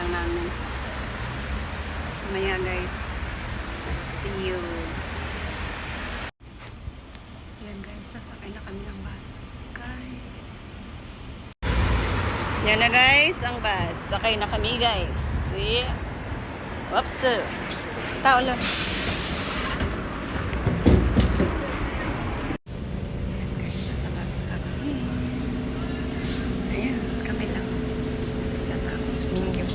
lang namin. Maya guys. See you. Yan guys, sasakay na kami ng bus. Guys. Yan na guys, ang bus. Sakay na kami guys. See? Whoops. Tao lang. Yan guys, nasa bus na kami. Ayan, kami lang. Tata, Mingyo.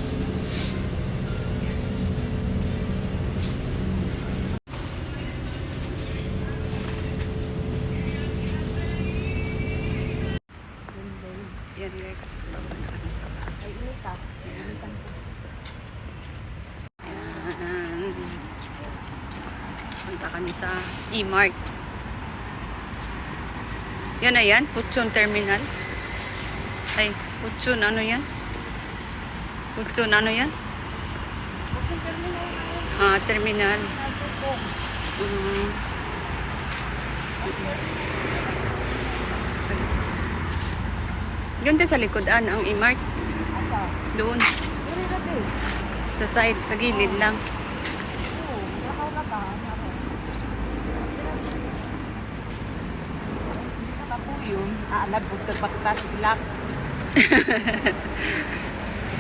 Yan guys, tulog na kami sa bus. Yan. Yan. Punta kami sa E-Mart. Yan na yan, Puchon Terminal. Ay, Puchon, ano yan? Puchon, ano yan? Ah, terminal. Mm. Doon tayo sa likodan ang E-Mart. Doon. Sa side, sa gilid lang. Yun, aanad po pagkata sila.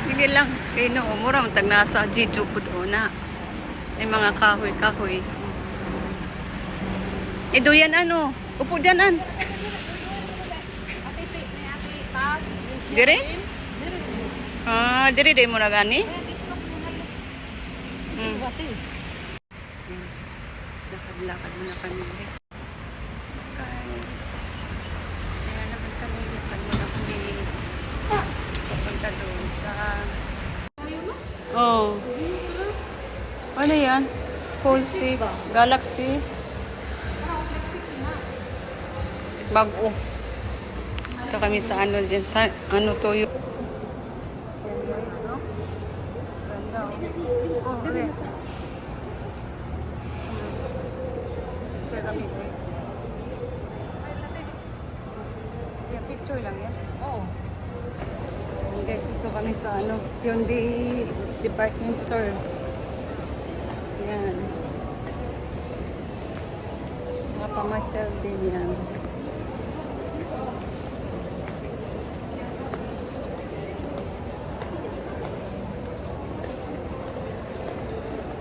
Sige lang. Kaya no, umura mo tag nasa Jijo po doon na. May mga kahoy-kahoy. Eh, doyan ano? Upo dyan an. Dire? Ah, dire day mo na gani? Hmm. Lakad-lakad muna kami guys. Guys. Kaya naman kami. Lakad muna kami. Papunta doon sa... Oh. Ano yan? Full 6. Galaxy. Bago. Ito kami sa ano dyan. Sa ano to yun. Yan guys, no? Ganda, oh. Oh, okay. Picture kami guys. Yeah, picture lang yan. Oo. Ayan, guys, dito kami sa ano, Hyundai department store. Yan. Mga pamasyal din yan.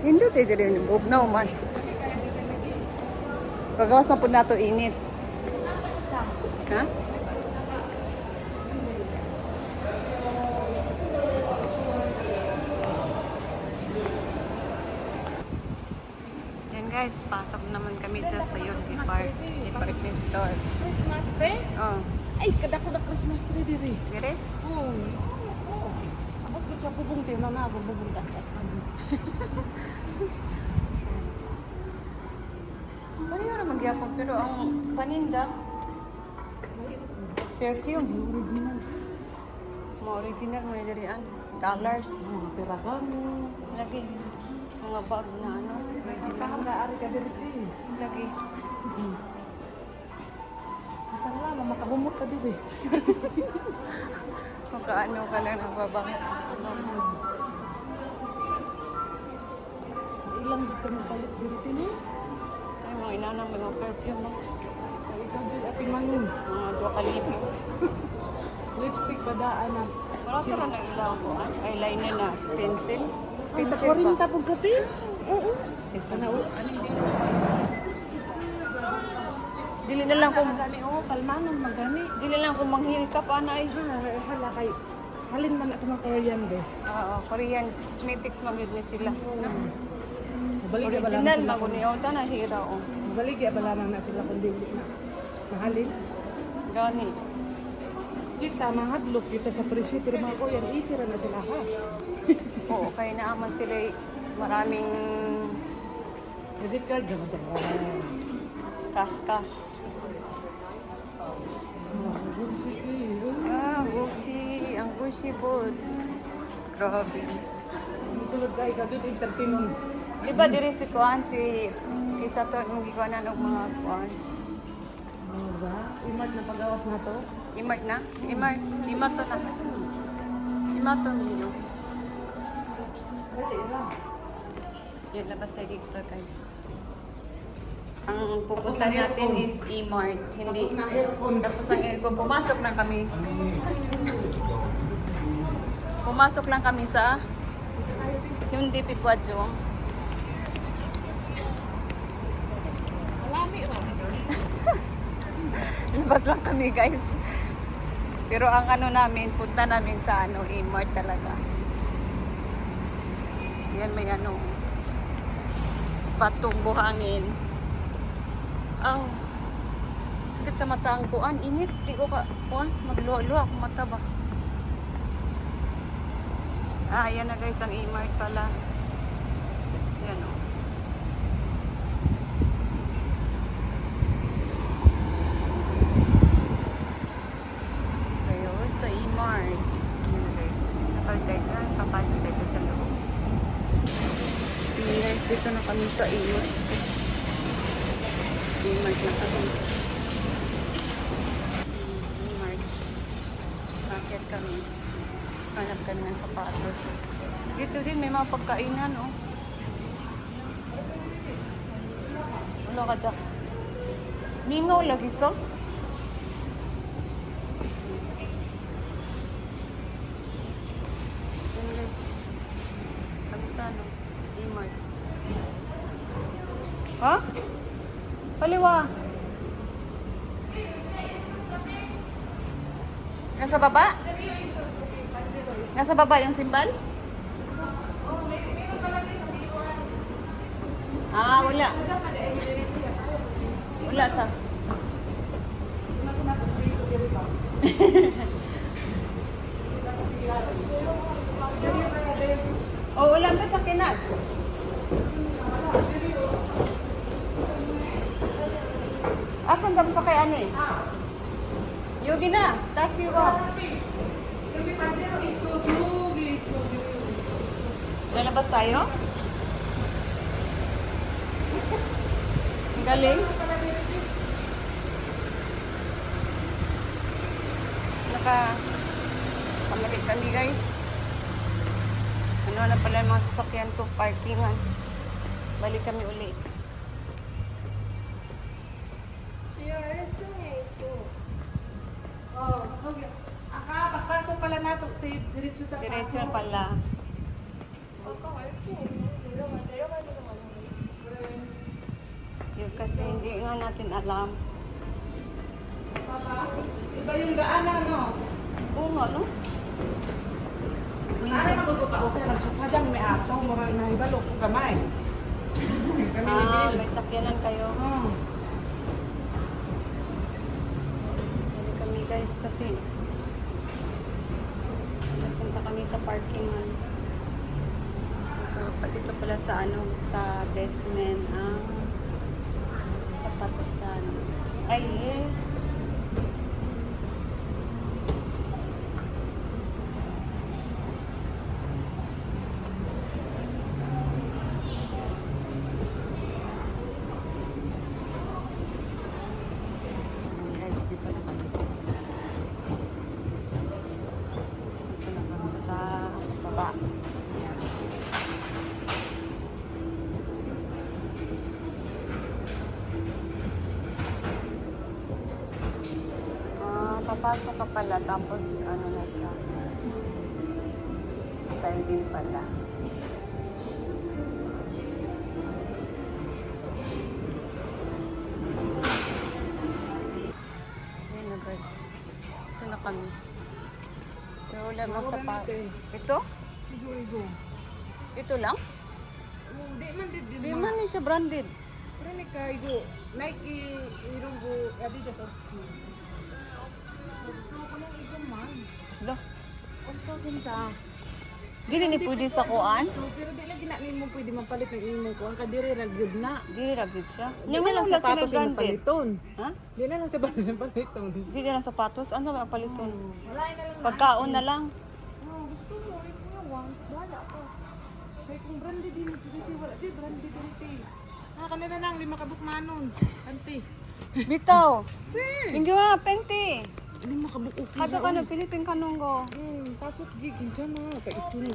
Hindi tayo rin. Bugnaw man. Pagawas na po na to init. Ha? Guys, pasok naman kami dyan sa Yossi Park department store. Christmas day? Oh, Ay, kada ko na Christmas tree diri. dire? Oo. Oo. Abot ko sa bubong din na na, bubong tas at Pareho naman gyapon pero ang paninda perfume. Original. Mga original mo dirian. Dollars. Mga piragano. Lagi. Mga bag na ano, Saka na ari ka diri. Lagi. Asa nga, makahumot ka diri. Makaano ka lang nagbabang. Ilang jud ka magpalit diri tini. Ay, mga inanang mga perfume. no? Ay, ikaw jud ating mangin. Mga dua kalibo. Lipstick pa daan na. Wala ka lang ng ilang ko. Ay, eyeliner na. Pencil. Ay, Pencil ba? 40 pug kape. Oo. Si Sana Sana. o. Ano din? Dili na lang kung Magani o, kalmanon magani. dili lang kung manghilkap anay. Ha, hala kay halin man na sa mga Korean be. Oo, Korean cosmetics magyud ni sila. No? Mabaligya ba Original lang sila maguni o ta na hira o. Mabaligya ba lang na sila kundi na mahalin. Gani. Kita mahadlok kita sa presyo pero mga Korean easy ra na sila ha. Oo, kay naaman sila maraming Credit card gama dyan. kaskas. Oh, sige. Sushi food. Grabe. Sulod kay kadto entertainment. Di ba diri si Kuan si kisa to nung gikuanan og mga Kuan. Ano ba? Imart na pagawas na to. Imart na? Imart. Imart to na. Imart to ninyo. Dali ra. Yan, labas tayo dito guys. Ang pupunta natin is E-Mart. Hindi. Na aircon. Tapos ng aircon. Pumasok lang kami. Pumasok lang kami sa Picuadjo. Alami ra. Labas lang kami guys. Pero ang ano namin, punta namin sa ano, E-Mart talaga. Yan may ano, patong buhangin. Aw. Sakit sa mata ang kuan. Init. Di ko ka, kuan, magluwa-luwa akong mata ba. Ah, yan na guys, ang E-Mart pala. Yan o. Tayo sa E-Mart. Yan guys. Kapag tayo dyan, papasok tayo sa loob. Yan guys, dito na kami sa E-Mart. E-Mart na kami. E-Mart. Bakit kami? Hanap kami ng sapatos. Dito din may mga pagkainan, oh. Wala ka dyan. Mingaw lagi so. Yan guys. Kami sa ano? E-Mart. Ha? Paliwa. Nasa baba? Nasa baba yung simbal? Ah, wala. Wala sa. oh, wala ka sa kinat. Asan ka sa kay ani? Yogi na, tashi wa. Lalabas tayo? Galing. Naka pamalik kami guys. Ano na pala yung mga sasakyan to, parkingan. Balik kami uli. Pala nato diretso ta. Diretso pala. Yun kasi hindi nga natin alam. Iba yung daanan no. Oo nga, no? Ano magtuto ka usa nagsasadyang may ato mura na ibalo ko. Kami Ah, may sakyanan kayo. Oh. Bali kami guys kasi kami sa parkingan. Dito, pa- dito pala sa ano, sa basement ang sapatusan. Ay, eh. Papasok ka pala tapos ano na siya. Style din pala. Ayan na guys. Ito na kami. Pero wala mang sapat. Ito? Igo. Ito lang? Oh, di man di di. Di man ni siya branded. Pero ni ka igo. Nike irungo Adidas or Lo, Also chincha. dili ni pwede sa kuan. Pero di lagi na nimo pwede mapalit ng imo ko. Ang kadiri ra gyud na. Dili ra gid siya. Na man lang sapatos branded. paliton. Ha? Di na lang sapatos yung paliton. Dili lang sapatos. Ano ba paliton? Wala na lang. Pagkaon na lang. amount. Bahala ako. Kaya kung branded din, dito wala di branded dito. Ah, kanina lang, lima kabuk manon. Anti. Bitaw. Mingyo nga, penti. Lima kabuk okay. Kato ka na, Pilipin kanunggo. Hmm, pasok gigin siya na. Kaitsun.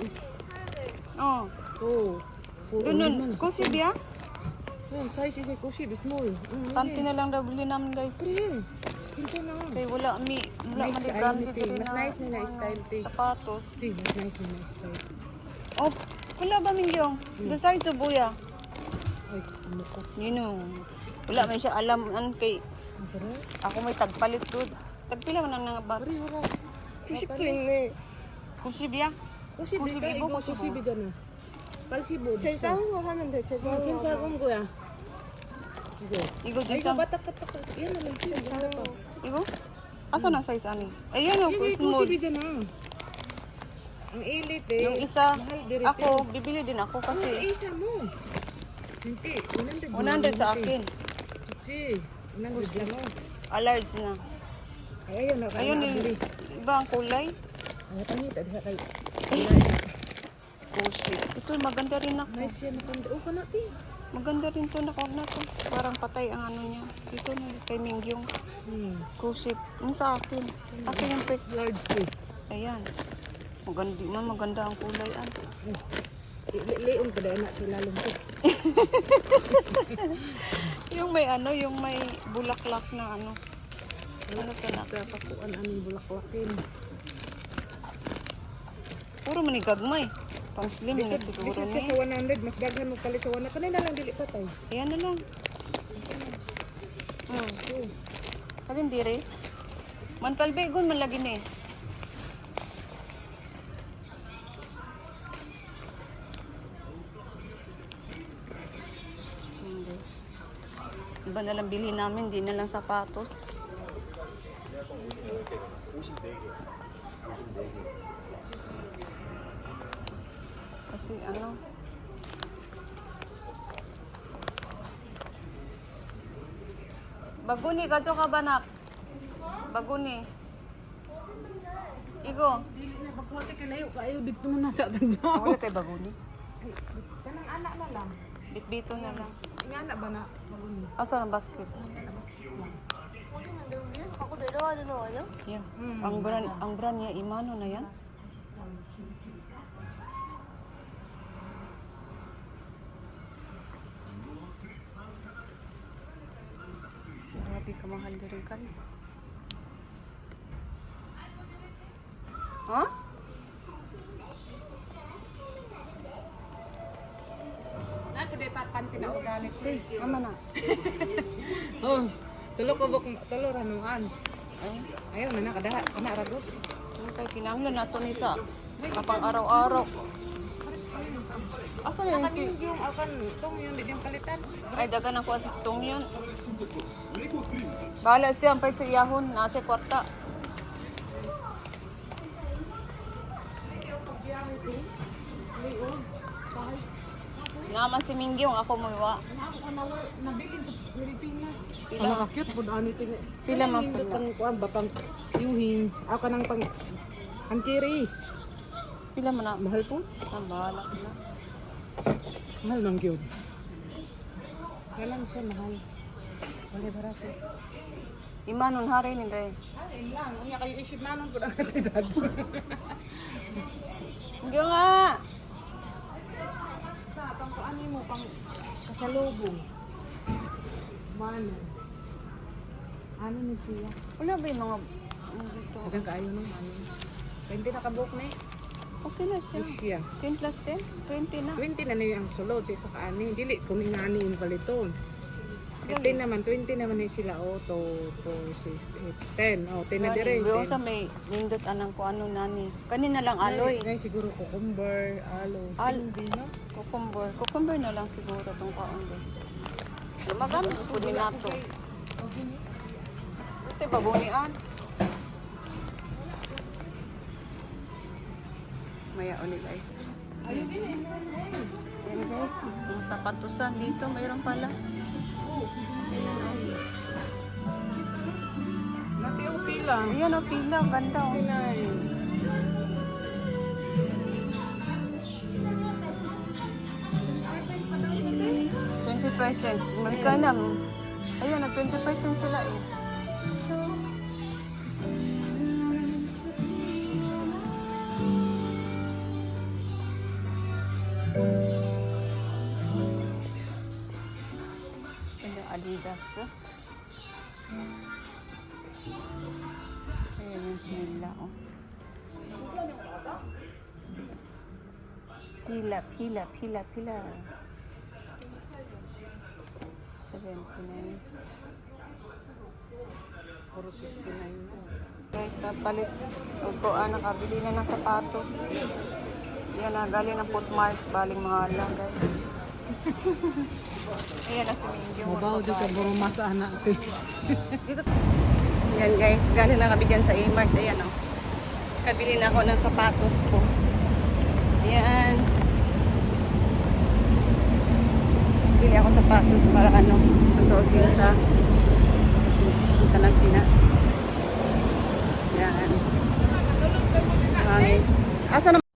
Oh. Oh. Oh, Ganun, kusi biya? Oh, size is be small. Mm, Panty na lang daw bili namin guys. Pre, kinsa na. Kaya wala mi, wala Nice man di ka, branded Ivy, rin Mas nice na na style, te. sapatos. Pre, mas nice na na style. Oh, wala ba Mingyong? Besides sa buya. Ay, ano ko? You know, wala man siya alam an kay ako may tagpalit good. Tagpila man ang nga Pare, box. wala. Sisipin eh. Kusi biya? Kushi, Kushi be ka, bibo, igo kushi kushi bo. be dyan ah. Palsibo. 제일 작은 거 사면 돼. 제일 아, 작은 거. 진짜 공 거야. 이거. Igo 아, 이거 jinsam. 바닥바닥. 얘는 왜 이렇게 잘했다. Igo? Asa na size ani? Ayun yung 이게 small. 고십이잖아. ang elite eh. Yung isa, Mahal din ako, bibili din ako Kasi kasi isa mo. Hindi, 100. 100 sa akin. Kasi, 100 lang mo. A-large na. Ay, ayun, ayun. Ayun Ayun, iba ang kulay. Ay, tangit, ay, ay. Kusi. Ito maganda rin ako. Nice yan. nakanda- Oh, kana, ti. Maganda rin to na na to. Parang patay ang ano niya. Ito na kay Mingyong. Hmm. Kusip. Yung sa akin. Kasi yung pic. Large. Ayan. Maganda, man maganda ang kulay. Ah. Leon pa dahil na sila lumpo. Yung may ano, yung may bulaklak na ano. Ano to na? Kapakuan anong bulaklakin. Puro manigagmay. Pang slim na Bisod siguro bisod siya na. sa 100, mas daghan mo palit sa 100. Kanina lang dili pa tayo. Ayan na lang. Hmm. Kalin dire. Man kalbegon man lagi ni. Guys. Iba na lang bilhin namin, di na lang sapatos. Kasi ano, Baguni, kadyo ka ba nak? Baguni. Igo. Na pagkuwate kay layo kayo dito man na sa tagbaw. Wala tayo baguni. Kanang anak na lang. Bitbito na lang. Nga anak ba na? Magun. Asa ang basket? ano no, ano? Yeah. Mm, ang brand ang brand niya Imano na yan. Grabe kamahal na rin guys. Ha? Huh? Ako dahil papanti na organic. Tama na. oh, tulog ko bukong tulog ranuhan. Ay, Ayaw na nakadaha, kana ragot. kay kinahanglan nato ni sa kapang araw-araw. Asa na yun si... Yung akan tong yun di yung palitan. Ay, dagan ako asiptong yun. Bahala siya, ang pahit sa iyahon, nasa kwarta. Naman si Mingyong, ako mo iwa. Nabilin sa Pilipinas. Pila? Ang cute po daan ito. Pila man po pang kuan ba pang yuhin. Ako nang pang ang kiri. Pila mo na? Mahal po. Ah, bahala ka na. Mahal lang yun. Kailan siya mahal. Wala barato. Imanon hari ni Dre. Ay, lang. Unya kayo isip manon po ang katidad. Mingyong nga! Pang kuan mo pang kasalubong. Mana. Ano ni siya? Wala ba yung mga... Ano dito? Hanggang kaayo nung ano. Kaya hindi nakabook na eh. Okay na siya. Siya. 10 plus 10? 20 na. 20 na niya ang sulod sa isa kaani. Dili kung ingani yung paliton. 10 naman, 20 naman na sila. O, 2, 4, 6, 8, 10. O, 10 na dire. Biyo sa may nindot anang ko ano nani. Kanina lang aloy. Ngay siguro cucumber, alo. Al- Hindi, no? Cucumber. Cucumber na lang siguro itong kaon doon. Lumagamit po din nato. Ito babunian. Maya uli guys. Yan guys, yung sapatusan dito mayroon pala. Nati ang pila. Ayan o, pila. Ang ganda o. 20%. Magkanang. Ayun, nag 20% sila eh. Ano, Adidas. Ayan yung hila, oh. Pila, pila, pila, pila. 79. Puro 69 yun. Guys, napalit. Opo, ah, nakabili na ng sapatos. Yan na, galing ng Footmart. Baling mga lang, guys. Ayan na si Mindy. Mabaw di ka buro masa anak. Yan guys, galing na kami dyan sa A-Mart. Ayan o. Oh. Kabili na ako ng sapatos ko. Ayan. Bili ako sapatos para ano, susuotin sa punta ng Pinas. Yan. Mami. Asa na